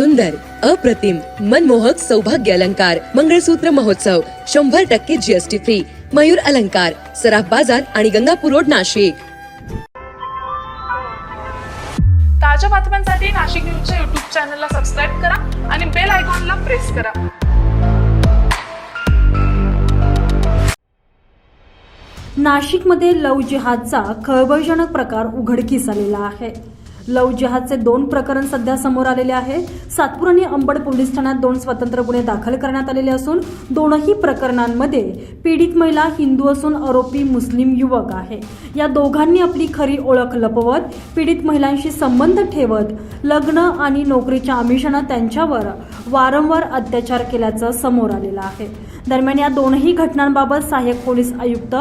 सुंदर अप्रतिम मनमोहक सौभाग्य अलंकार मंगळसूत्र महोत्सव शंभर टक्के जीएसटी फ्री मयूर अलंकार सराफ बाजार आणि गंगापूर रोड नाशिक. ताज्या बातम्यांसाठी नाशिक न्यूजच्या युट्यूब चॅनलला सबस्क्राईब करा आणि बेल आयकॉनला प्रेस करा. नाशिकमध्ये लव जिहादचा खळबळजनक प्रकार उघडकीस आलेला आहे. लव जिहादचे दोन प्रकरण सध्या समोर आलेले आहे. सातपूर आणि अंबड पोलीस ठाण्यात दोन स्वतंत्र गुन्हे दाखल करण्यात आलेले असून दोनही प्रकरणांमध्ये पीडित महिला हिंदू असून आरोपी मुस्लिम युवक आहे. या दोघांनी आपली खरी ओळख लपवत पीडित महिलांशी संबंध ठेवत लग्न आणि नोकरीच्या आमिषानं त्यांच्यावर वारंवार अत्याचार केल्याचं समोर आलेलं आहे. दरम्यान या दोनही घटनांबाबत सहाय्यक पोलीस आयुक्त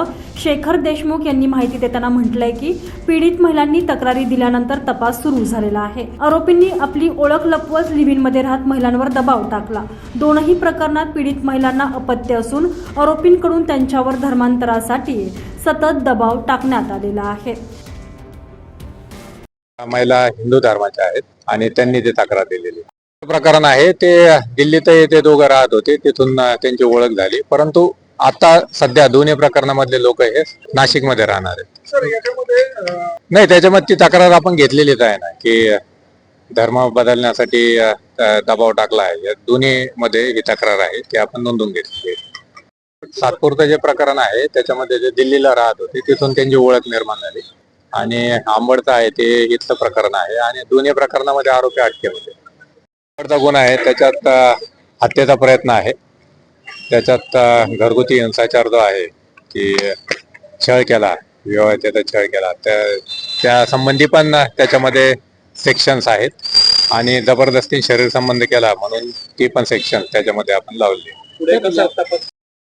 शेखर देशमुख यांनी माहिती देताना म्हटलंय की पीडित महिलांनी तक्रारी दिल्यानंतर तपास सुरू झालेला आहे. आरोपींनी आपली ओळख लपवत लिव्हिनमध्ये राहत महिलांवर दबाव टाकला. दोनही प्रकरणात पीडित महिलांना अपत्य असून आरोपींकडून त्यांच्यावर धर्मांतरासाठी सतत दबाव टाकण्यात आलेला आहे. महिला हिंदू धर्माच्या आहेत आणि त्यांनी ते तक्रार दिलेली. प्रकरण आहे ते दिल्लीत ते दोघं राहत होते तिथून त्यांची ओळख झाली. परंतु आता सध्या दोन्ही प्रकरणामधले लोक हे नाशिकमध्ये राहणार आहेत. नाही त्याच्यामध्ये ती तक्रार आपण घेतलेलीच आहे ना की धर्म बदलण्यासाठी दबाव टाकला आहे. या दोन्ही मध्ये ही तक्रार आहे ती आपण नोंदवून घेतली सातपूरचं जे प्रकरण आहे त्याच्यामध्ये जे दिल्लीला राहत होते तिथून त्यांची ओळख निर्माण झाली. आणि आंबडचं आहे ते इथलं प्रकरण आहे. आणि दोन्ही प्रकरणामध्ये आरोपी अटकेमध्ये. आंबडचा गुन्हा आहे त्याच्यात हत्येचा प्रयत्न आहे. त्याच्यात घरगुती हिंसाचार जो आहे की छळ केला विवाहितेचा छळ केला त्या त्या संबंधी पण त्याच्यामध्ये सेक्शन्स आहेत. आणि जबरदस्ती शरीर संबंध केला म्हणून ती पण सेक्शन त्याच्यामध्ये आपण लावली.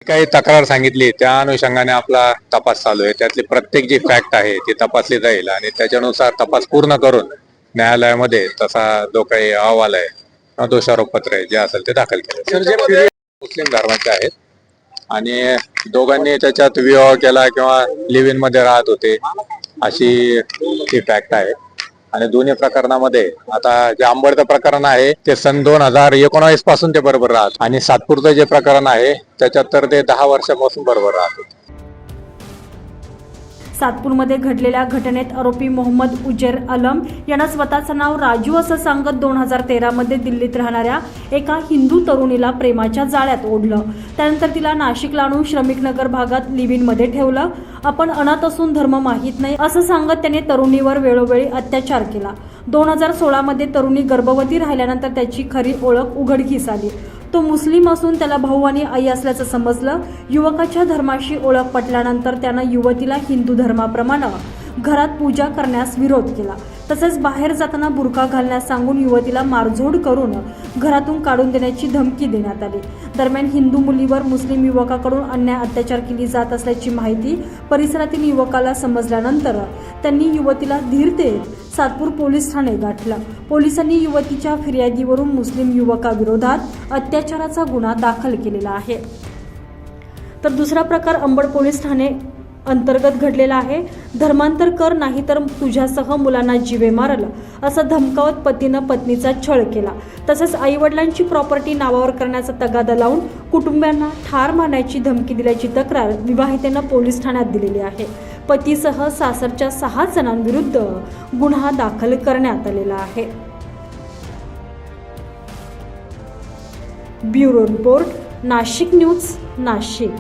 काही तक्रार सांगितली त्या अनुषंगाने आपला तपास चालू आहे. त्यातली प्रत्येक जी फॅक्ट आहे ती तपासली जाईल. आणि त्याच्यानुसार तपास पूर्ण करून न्यायालयामध्ये तसा जो काही अहवाल आहे दोषारोपपत्र आहे जे असेल ते दाखल केले. मुस्लिम धर्माचे आहेत. आणि दोघांनी त्याच्यात विवाह केला किंवा लिव्ह इनमध्ये राहत होते अशी ती फॅक्ट आहे. आणि दोन्ही प्रकरणामध्ये आता जे आंबडचं प्रकरण आहे ते सन दोन हजार एकोणावीसपासून ते बरोबर राहत. आणि सातपूरचं जे प्रकरण आहे त्याच्यात तर ते दहा वर्षापासून बरोबर राहत होते. सातपूरमध्ये घडलेल्या घटनेत आरोपी मोहम्मद उजेर अलम यांना स्वतःचं नाव राजू असं सांगत दोन हजार तेरामध्ये दिल्लीत राहणाऱ्या एका हिंदू तरुणीला प्रेमाच्या जाळ्यात ओढलं. त्यानंतर तिला नाशिकला आणून श्रमिकनगर भागात लिव्हिनमध्ये ठेवलं. आपण अनाथ असून धर्म माहीत नाही असं सांगत त्याने तरुणीवर वेळोवेळी अत्याचार केला. दोन हजार सोळामध्ये तरुणी गर्भवती राहिल्यानंतर त्याची खरी ओळख उघडकीस आली. तो मुस्लिम असून त्याला भाऊ आणि आई असल्याचं समजलं. युवकाच्या धर्माशी ओळख पटल्यानंतर त्यानं युवतीला हिंदू धर्माप्रमाणे घरात पूजा करण्यास विरोध केला. तसेच बाहेर जाताना बुरखा घालण्यास सांगून युवतीला मारझोड करून घरातून काढून देण्याची धमकी देण्यात आली. दरम्यान हिंदू मुलीवर मुस्लिम युवकाकडून अन्याय अत्याचार केली जात असल्याची माहिती परिसरातील युवकाला समजल्यानंतर त्यांनी युवतीला धीर देत सातपूर पोलीस ठाणे गाठलं. पोलिसांनी युवतीच्या फिर्यादीवरून मुस्लिम युवकाविरोधात अत्याचाराचा गुन्हा दाखल केलेला आहे. तर दुसरा प्रकार अंबड पोलीस ठाणे अंतर्गत घडलेला आहे. धर्मांतर कर नाही तर तुझ्यासह मुलांना जीवे मारल असं धमकावत पतीनं पत्नीचा छळ केला. तसंच आईवडिलांची प्रॉपर्टी नावावर करण्याचा तगादा लावून कुटुंबियांना ठार मारण्याची धमकी दिल्याची तक्रार विवाहितेनं पोलीस ठाण्यात दिलेली आहे. पतीसह सासरच्या सहा जणांविरुद्ध गुन्हा दाखल करण्यात आलेला आहे. Bureau report Nashik news Nashik.